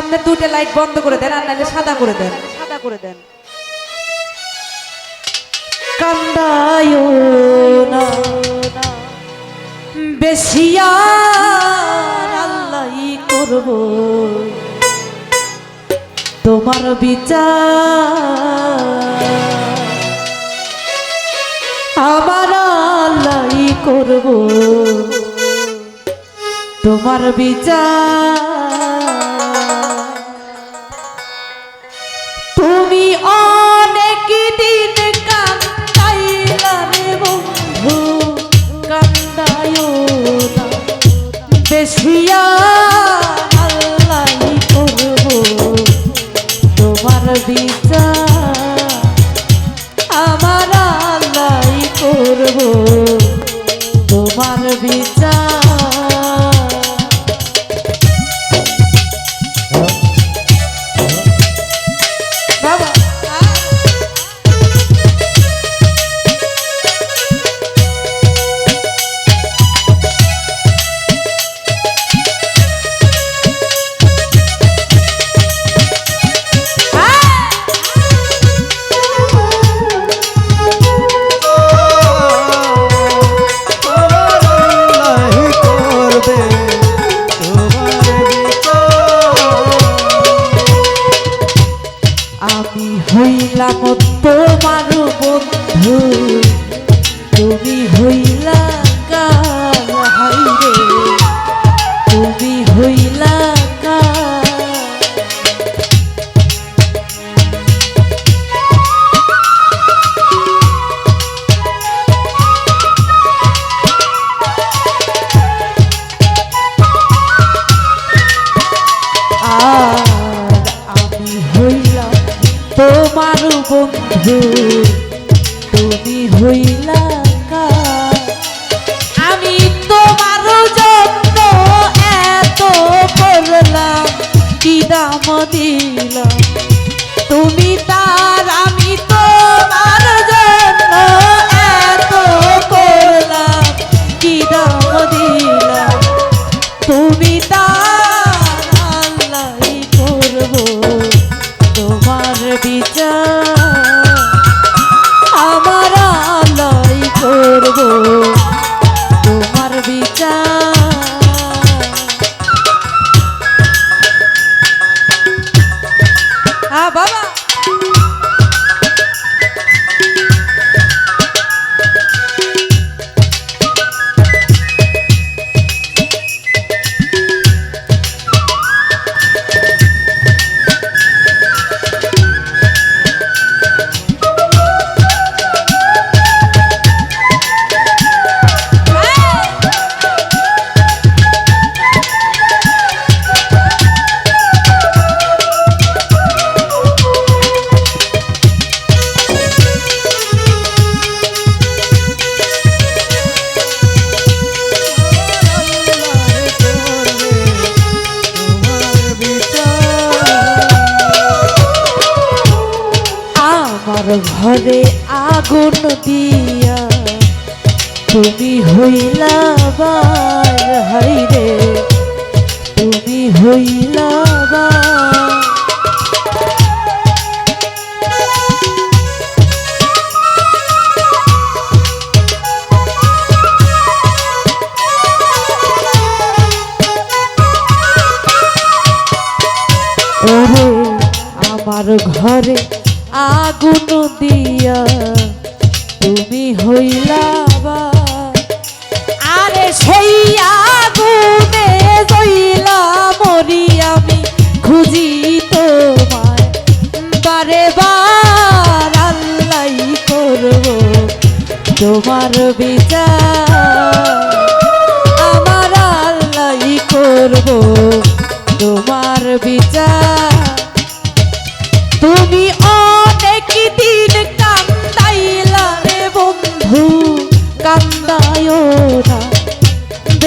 সামনে দুটো লাইট বন্ধ করে দেন আর নাহলে সাদা করে দেন। সাদা করে দেন। কান্দায় না বেশি আর আল্লাহই করব। তোমার বিচার আমার আল্লাহই করব। তোমার বিচার তুমি অনেক দিন কান্দাইলা রে বন্ধু কান্দায়ও বেশিয়া আল্লাহই করব। তোমার বিচার আমার আল্লাহই করব। তোমার বিচার আমি হইলাম তোমার বন্ধু। তুমি হইলা কাল তোমার বন্ধু তুমি হইলা ঘরে আগুন দিয়া তুমি হইলা বার হাইরে তুমি হইলা ঘরে আগুন দিয়া তুমি হইলা বা। আরে সেই আগুনে জইলা মরি আমি, খুঁজি তোমায় বারে বার আল্লাহ করব তোমার বিচার। আমার আল্লাহ করব তোমার বিচার। তুমি